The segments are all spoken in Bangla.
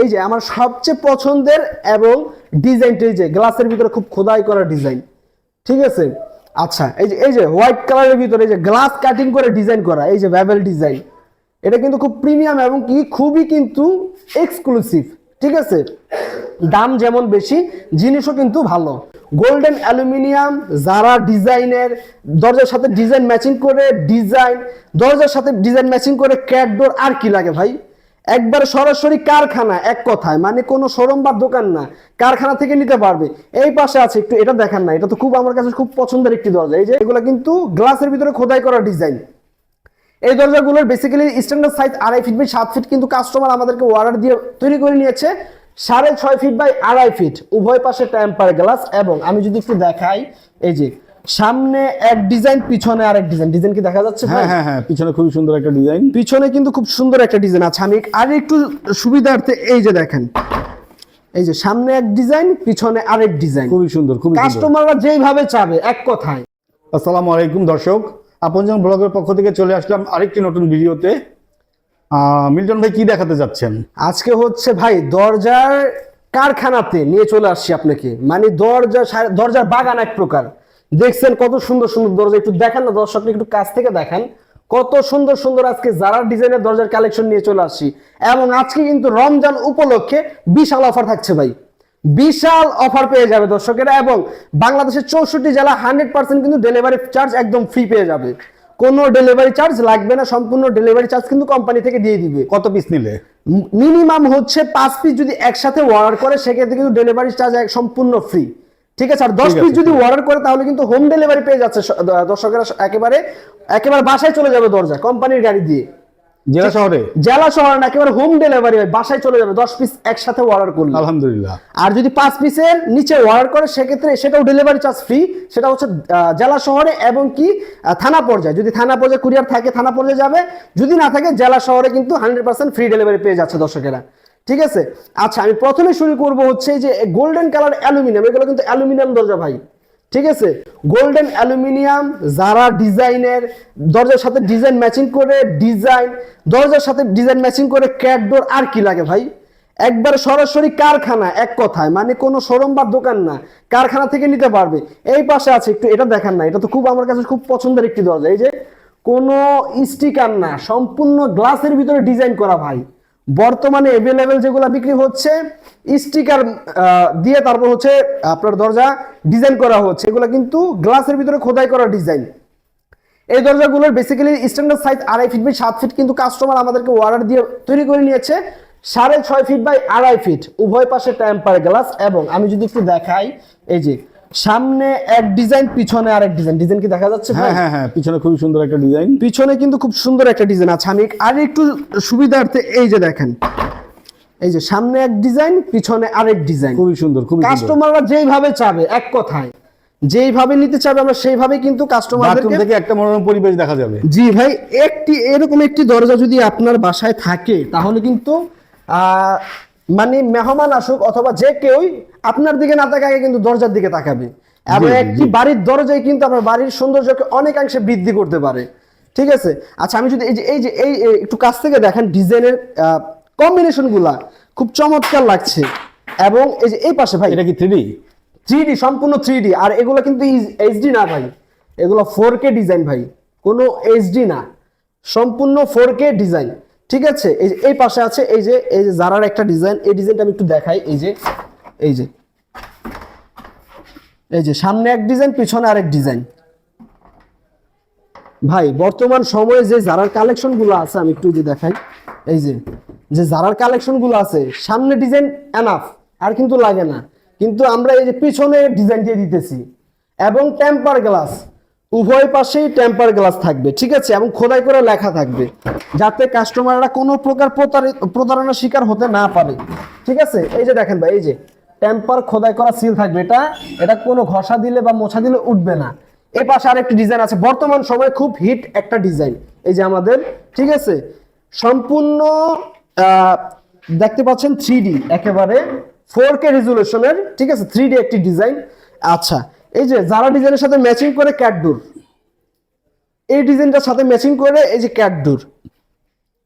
এই যে আমার সবচেয়ে পছন্দের এবং ডিজাইনটা এই যে গ্লাসের ভিতরে খুব খোদাই করা ডিজাইন ঠিক আছে? আচ্ছা এই যে এই যে হোয়াইট কালারের ভিতরে এই যে গ্লাস কাটিং করে ডিজাইন করা, এই যে ব্যাবেল ডিজাইন এটা কিন্তু খুব প্রিমিয়াম এবং কি, খুবই কিন্তু এক্সক্লুসিভ ঠিক আছে? দাম যেমন বেশি, জিনিসও কিন্তু ভালো। গোল্ডেন অ্যালুমিনিয়াম যারা ডিজাইনের দরজার সাথে ডিজাইন ম্যাচিং করে ডিজাইন দরজার সাথে ডিজাইন ম্যাচিং করে ক্যাটডোর আর কি লাগে ভাই? একবার সরাসরি কারখানা, এক কথায় মানে কোনো শোরুম বা দোকান না, কারখানা থেকে নিতে পারবে। এই পাশে আছে, একটু এটা দেখান না, এটা তো খুব আমার কাছে খুব পছন্দের একটি দরজা। এই যে, এগুলো কিন্তু গ্লাসের ভিতরে খোদাই করা ডিজাইন। এই দরজাগুলোর বেসিক্যালি স্ট্যান্ডার্ড সাইজ আড়াই ফিট বাই সাত ফিট কিন্তু কাস্টমার আমাদেরকে অর্ডার দিয়ে তৈরি করে নিয়েছে, সাড়ে ছয় ফিট বাই আড়াই ফিট উভয় পাশে টেম্পার গ্লাস এবং আমি যদি একটু দেখাই, এই যে সামনে এক ডিজাইন পিছনে আরেক ডিজাইন। ডিজাইন কি দেখা যাচ্ছে হ্যাঁ হ্যাঁ হ্যাঁ পিছনে খুবই সুন্দর একটা ডিজাইন। পিছনে কিন্তু খুব সুন্দর একটা ডিজাইন আছে। আমি আর একটু সুবিধার্থে এই যে দেখেন। এই যে সামনে এক ডিজাইন পিছনে আরেক ডিজাইন। খুবই সুন্দর খুবই সুন্দর। কাস্টমাররা যেইভাবে চাবে এক কথায়। আসসালামু আলাইকুম দর্শক। আপনজন ব্লগের পক্ষ থেকে চলে আসলাম আরেকটি নতুন ভিডিওতে মিল্টন ভাই কি দেখাতে যাচ্ছেন? আজকে হচ্ছে ভাই দরজার কারখানাতে নিয়ে চলে আসছি আপনাকে। মানে দরজা দরজার বাগান এক প্রকার। দেখছেন কত সুন্দর সুন্দর দরজা। একটু দেখেন না দর্শক একটু কাছ থেকে দেখেন। কত সুন্দর সুন্দর আজকে যারা ডিজাইনের দরজার কালেকশন নিয়ে চলে আসছি। এবং আজকে কিন্তু রমজান উপলক্ষে বিশাল অফার থাকছে ভাই। বিশাল অফার পেয়ে যাবে দর্শকেরা এবং বাংলাদেশের চৌষট্টি জেলা হান্ড্রেড পার্সেন্ট কিন্তু ডেলিভারি চার্জ একদম ফ্রি পেয়ে যাবে। কোনো ডেলিভারি চার্জ লাগবে না সম্পূর্ণ ডেলিভারি চার্জ কিন্তু কোম্পানি থেকে দিয়ে দিবে। কত পিস নিলে? মিনিমাম হচ্ছে পাঁচ পিস যদি একসাথে অর্ডার করে সেক্ষেত্রে কিন্তু ডেলিভারি চার্জ সম্পূর্ণ ফ্রি ঠিক আছে আর দশ পিস যদি অর্ডার করে তাহলে কিন্তু হোম ডেলিভারি পেয়ে যাচ্ছে দর্শকেরা একেবারে একেবারে বাসায় চলে যাবে দরজা কোম্পানির গাড়ি দিয়ে। জেলা শহরে? জেলা শহরে না একেবারে হোম ডেলিভারি হয় বাসায় চলে যাবে দশ পিস একসাথে অর্ডার করলে। আলহামদুলিল্লাহ। আর যদি পাঁচ পিসের নিচে অর্ডার করে সেক্ষেত্রে সেটাও ডেলিভারি চার্জ ফ্রি সেটা হচ্ছে জেলা শহরে এবং কি থানা পর্যায়ে। যদি থানা পর্যায়ে কুরিয়ার থাকে থানা পর্যায়ে যাবে যদি না থাকে জেলা শহরে কিন্তু হান্ড্রেড পার্সেন্ট ফ্রি ডেলিভারি পেয়ে যাচ্ছে দর্শকেরা। ঠিক আছে? আচ্ছা আমি প্রথমে শুরু করব হচ্ছে যে গোল্ডেন কালার অ্যালুমিনিয়াম এগুলো কিন্তু অ্যালুমিনিয়াম দরজা ভাই। ঠিক আছে? গোল্ডেন অ্যালুমিনিয়াম যারা ডিজাইনের দরজার সাথে ডিজাইন ম্যাচিং করে ডিজাইন দরজার সাথে ডিজাইন ম্যাচিং করে ক্যাটডোর আর কি লাগে ভাই? একবার সরাসরি কারখানা, এক কথায়। মানে কোনো শোরুম বা দোকান না, কারখানা থেকে নিতে পারবে। এই পাশে আছে, একটু এটা দেখান না, এটা তো খুব আমার কাছে খুব পছন্দের একটি দরজা। এই যে কোনো স্টিকার না, সম্পূর্ণ গ্লাসের ভিতরে ডিজাইন করা ভাই। বর্তমানে অ্যাভেলেবেল যেগুলো বিক্রি হচ্ছে স্টিকার দিয়ে তারপর হচ্ছে আপনার দরজা ডিজাইন করা হচ্ছে। এগুলো কিন্তু গ্লাসের ভিতরে খোদাই করা ডিজাইন এই দরজাগুলোর বেসিক্যালি স্ট্যান্ডার্ড সাইজ আড়াই ফিট বাই সাত ফিট কিন্তু কাস্টমার আমাদেরকে অর্ডার দিয়ে তৈরি করে নিয়েছে। সাড়ে ছয় ফিট বাই আড়াই ফিট উভয় পাশে টেম্পার গ্লাস এবং আমি যদি একটু দেখাই, এই যে সামনে এক ডিজাইন পিছনে আরেক ডিজাইন। ডিজাইন কি দেখা যাচ্ছে হ্যাঁ হ্যাঁ হ্যাঁ পিছনে খুবই সুন্দর একটা ডিজাইন। পিছনে কিন্তু খুব সুন্দর একটা ডিজাইন আছে। আমি আর একটু সুবিধার্থে এই যে দেখেন। এই যে সামনে এক ডিজাইন পিছনে আরেক ডিজাইন। খুবই সুন্দর খুবই সুন্দর। কাস্টমাররা যেইভাবে চাবে এক কথায়। যেইভাবে নিতে চাবে আমরা সেইভাবে কিন্তু কাস্টমারদেরকে থেকে একটা মনোরম পরিবেশ দেখা যাবে। জি ভাই একটি এরকম একটি দরজা যদি আপনার বাসায় থাকে তাহলে কিন্তু আহ, মানে মেহমান আসুক অথবা যে কেউই আপনার দিকে না তাকায় কিন্তু দরজার দিকে তাকাবে। এবং একটি বাড়ির দরজায় কিন্তু আপনার বাড়ির সৌন্দর্যকে অনেকাংশে বৃদ্ধি করতে পারে। ঠিক আছে? আচ্ছা আমি যদি এই যে এই যে এই একটু কাছ থেকে দেখেন ডিজাইনের কম্বিনেশনগুলা খুব চমৎকার লাগছে। এবং এই যে এই পাশে ভাই এটা কি থ্রি থ্রি সম্পূর্ণ থ্রি আর এগুলো কিন্তু এইচডি না ভাই। এগুলো ফোর কে ডিজাইন ভাই। কোনো এইচডি না। সম্পূর্ণ ফোর কে ডিজাইন। ঠিক আছে? এই যে, এই পাশে আছে, এই যে এই যে জারার একটা ডিজাইন, এই ডিজাইনটা আমি একটু দেখাই, এই যে এই যে এই যে, সামনে এক ডিজাইন, পিছনে আরেক ডিজাইন। ভাই, বর্তমান সময়ে যে জারার কালেকশনগুলো আছে, আমি একটু যে দেখাই, এই যে যে জারার কালেকশনগুলো আছে, সামনে ডিজাইন এনাফ আর কিন্তু লাগে না। কিন্তু আমরা এই যে পিছনে ডিজাইন দিয়ে দিতেছি, এবং টেম্পার গ্লাস উভয় পাশেই টেম্পার গ্লাস থাকবে, ঠিক আছে? এবং খোদাই করে লেখা থাকবে, যাতে কাস্টমাররা কোনো প্রকার প্রতারণার শিকার হতে না পারে, ঠিক আছে? এই যে দেখেন ভাই, এই যে টেম্পার খোদাই করা সিল থাকবে, এটা এটা কোনো ঘষা দিলে বা মোছা দিলে উঠবে না। এ পাশে আরেকটি ডিজাইন আছে, বর্তমান সময়ে খুব হিট একটা ডিজাইন এই যে আমাদের, ঠিক আছে? সম্পূর্ণ দেখতে পাচ্ছেন থ্রি একেবারে ফোর কে রেজুলেশনের ঠিক আছে? থ্রি একটি ডিজাইন আচ্ছা এই যে যারা ডিজাইনের সাথে ম্যাচিং করে ক্যাটডোর এই ডিজাইনটার সাথে ম্যাচিং করে এই যে ক্যাটডোর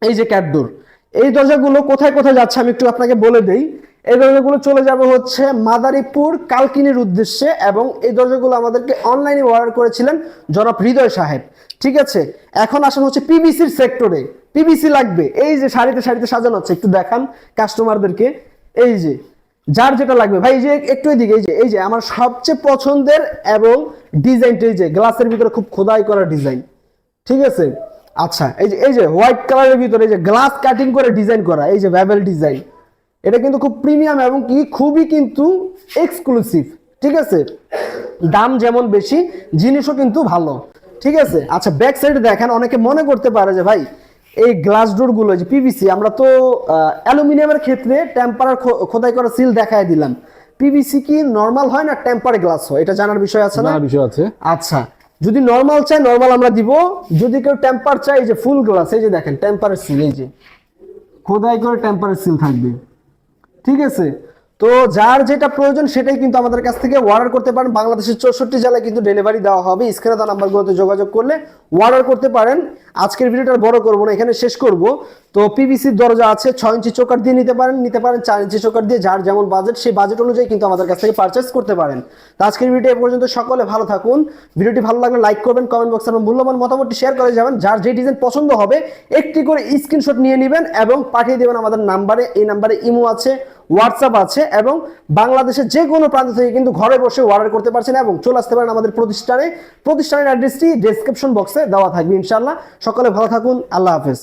এই যে ক্যাটডোর এই দরজাগুলো কোথায় কোথায় যাচ্ছে আমি একটু আপনাকে বলে দেই। এই দরজাগুলো চলে যাবে হচ্ছে মাদারীপুর কালকিনির উদ্দেশ্যে এবং এই দরজাগুলো আমাদেরকে অনলাইনে অর্ডার করেছিলেন জনাব হৃদয় সাহেব। ঠিক আছে? এখন আসেন হচ্ছে পিবিসির সেক্টরে। পিবিসি লাগবে। এই যে শাড়িতে শাড়িতে সাজানো হচ্ছে, একটু দেখান কাস্টমারদেরকে এই যে যার যেটা লাগবে। ভাই, এই যে একটু এদিকে, এই যে এই যে আমার সবচেয়ে পছন্দের এবং ডিজাইনটা এই যে গ্লাসের ভিতরে খুব খোদাই করা ডিজাইন ঠিক আছে? আচ্ছা এই যে এই যে হোয়াইট কালারের ভিতরে এই যে গ্লাস কাটিং করে ডিজাইন করা, এই যে ভ্যাবেল ডিজাইন এটা কিন্তু খুব প্রিমিয়াম এবং কি, খুবই কিন্তু এক্সক্লুসিভ ঠিক আছে? দাম যেমন বেশি, জিনিসও কিন্তু ভালো। ঠিক আছে? আচ্ছা ব্যাক সাইডে দেখেন, অনেকে মনে করতে পারে যে ভাই এই গ্লাস ডোরগুলো যে পিভিসি আমরা তো অ্যালুমিনিয়ামের ক্ষেত্রে টেম্পারার খোদাই করা সিল দেখায় দিলাম। পিভিসি কি নর্মাল হয় না টেম্পার গ্লাস হয়? এটা জানার বিষয় আছে না? বিষয় আছে। আচ্ছা যদি নর্মাল চাই নর্মাল আমরা দিব। যদি কেউ টেম্পার চাই যে ফুল গ্লাস এই যে দেখেন টেম্পারের সিল এই যে। খোদাই করে টেম্পারের সিল থাকবে। ঠিক আছে? তো যার যেটা প্রয়োজন সেটাই কিন্তু আমাদের কাছ থেকে অর্ডার করতে পারেন। বাংলাদেশের চৌষট্টি জেলায় কিন্তু ডেলিভারি দেওয়া হবে। দেওয়া নাম্বারগুলোতে যোগাযোগ করলে অর্ডার করতে পারেন। আজকের ভিডিওটা বড় করব না, এখানে শেষ করব। তো পিভিসির দরজা আছে, ছয় ইঞ্চি চোকার দিয়ে নিতে পারেন নিতে পারেন চার ইঞ্চি চোকার দিয়ে যার যেমন বাজেট সেই বাজেট অনুযায়ী কিন্তু আমাদের কাছ থেকে পারচেস করতে পারেন। তো আজকের ভিডিও এ পর্যন্ত সকলে ভালো থাকুন। ভিডিওটি ভালো লাগলে লাইক করবেন কমেন্ট বক্সে আপনার মূল্যবান মতামতটি শেয়ার করে যাবেন। যার যে ডিজাইন পছন্দ হবে, একটি করে স্ক্রিনশট নিয়ে নেবেন এবং পাঠিয়ে দেবেন আমাদের নাম্বারে এই নাম্বারে ইমো আছে। হোয়াটসঅ্যাপ আছে এবং বাংলাদেশের যে কোনো প্রান্ত থেকে কিন্তু ঘরে বসে অর্ডার করতে পারছেন এবং চলে আসতে পারেন আমাদের প্রতিষ্ঠানে। প্রতিষ্ঠানের অ্যাড্রেসটি ডেসক্রিপশন বক্সে দেওয়া থাকবে ইনশাল্লাহ সকলে ভালো থাকুন, আল্লাহ হাফেজ।